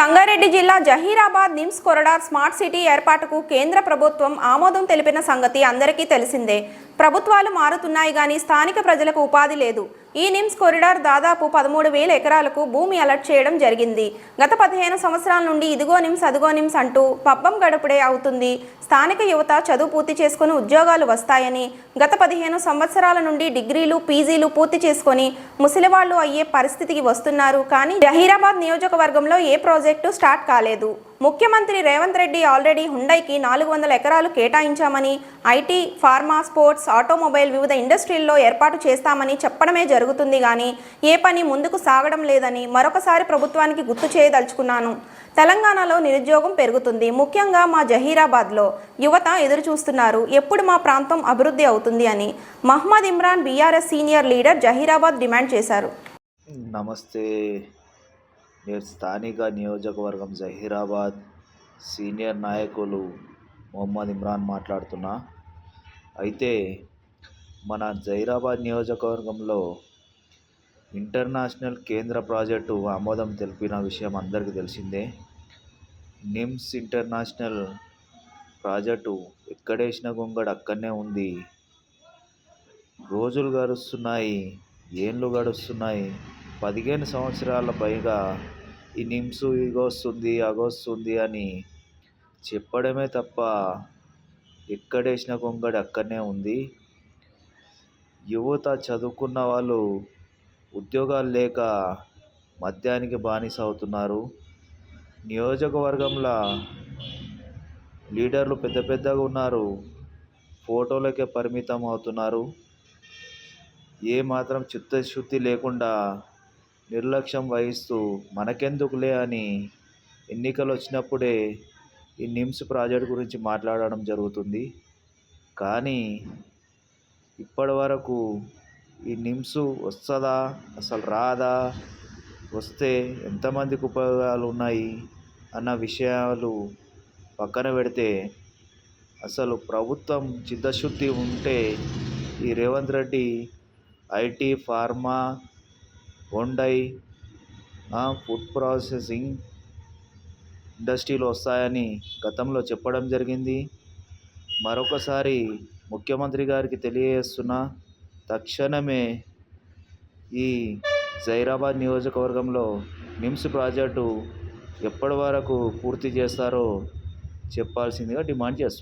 సంగారెడ్డి జిల్లా Zaheerabad NIMZ corridor smart city ఏర్పాటుకు కేంద్ర ప్రభుత్వం ఆమోదం తెలిపిన సంగతి అందరికీ తెలిసిందే. ప్రభుత్వాలు మారుతున్నాయి కానీ స్థానిక ప్రజలకు ఉపాధి లేదు. ఈ నిమ్స్ కొరిడార్ దాదాపు పదమూడు వేల ఎకరాలకు భూమి అలర్ట్ చేయడం జరిగింది. గత పదిహేను సంవత్సరాల నుండి ఇదిగో నిమ్స్ అదిగో నిమ్స్ అంటూ పబ్బం గడుపుడే అవుతుంది. స్థానిక యువత చదువు పూర్తి చేసుకుని ఉద్యోగాలు వస్తాయని గత పదిహేను సంవత్సరాల నుండి డిగ్రీలు పీజీలు పూర్తి చేసుకొని ముసలివాళ్ళు అయ్యే పరిస్థితికి వస్తున్నారు. కానీ జహీరాబాద్ నియోజకవర్గంలో ఏ ప్రాజెక్టు స్టార్ట్ కాలేదు. ముఖ్యమంత్రి రేవంత్ రెడ్డి ఆల్రెడీ హుండైకి నాలుగు వందల ఎకరాలు కేటాయించామని ఐటీ ఫార్మా స్పోర్ట్స్ ఆటోమొబైల్ వివిధ ఇండస్ట్రీల్లో ఏర్పాటు చేస్తామని చెప్పడమే జరుగుతుంది కానీ ఏ పని ముందుకు సాగడం లేదని మరొకసారి ప్రభుత్వానికి గుర్తు చేయదలుచుకున్నాను. తెలంగాణలో నిరుద్యోగం పెరుగుతుంది. ముఖ్యంగా మా జహీరాబాద్లో యువత ఎదురు చూస్తున్నారు ఎప్పుడు మా ప్రాంతం అభివృద్ధి అవుతుంది అని Mohammed Imran BRS senior leader Zaheerabad demand చేశారు. నమస్తే. నేను స్థానిక నియోజకవర్గం జహీరాబాద్ సీనియర్ నాయకులు మొహమ్మద్ ఇమ్రాన్ మాట్లాడుతున్నా. అయితే మన జహీరాబాద్ నియోజకవర్గంలో ఇంటర్నేషనల్ కేంద్ర ప్రాజెక్టు ఆమోదం తెలిపిన విషయం అందరికీ తెలిసిందే. నిమ్స్ ఇంటర్నేషనల్ ప్రాజెక్టు ఎక్కడేసిన గొంగడు అక్కడనే ఉంది. రోజులు గడుస్తున్నాయి ఏండ్లు గడుస్తున్నాయి. పదిహేను సంవత్సరాల పైగా ఈ నిమ్స్ ఇగొస్తుంది అగొస్తుంది అని చెప్పడమే తప్ప ఎక్కడేసిన గొంగడి అక్కడనే ఉంది. యువత చదువుకున్న వాళ్ళు ఉద్యోగాలు లేక మద్యానికి బానిస అవుతున్నారు నియోజకవర్గంలో లీడర్లు పెద్ద పెద్దగా ఉన్నారు. ఫోటోలకే పరిమితం అవుతున్నారు. ఏ మాత్రం చిత్తశుద్ధి లేకుండా నిర్లక్ష్యం వహిస్తూ మనకెందుకులే అని ఎన్నికలు వచ్చినప్పుడే ఈ నిమ్స్ ప్రాజెక్ట్ గురించి మాట్లాడడం జరుగుతుంది. కానీ ఇప్పటి వరకు ఈ నిమ్స్ వస్తుందా? అసలు రాదా? వస్తే ఎంతమందికి ఉపయోగాలు ఉన్నాయి అన్న విషయాలు పక్కన పెడితే అసలు ప్రభుత్వం చిత్తశుద్ధి ఉంటే ఈ Revanth Reddy IT pharma Hyundai food processing ఇండస్ట్రీలు వస్తాయని గతంలో చెప్పడం జరిగింది. మరొకసారి ముఖ్యమంత్రి గారికి తెలియజేస్తున్నా తక్షణమే ఈ జైరాబాద్ నియోజకవర్గంలో నిమ్స్ ప్రాజెక్టు ఎప్పటి వరకు పూర్తి చేస్తారో చెప్పాల్సిందిగా డిమాండ్ చేస్తున్నాను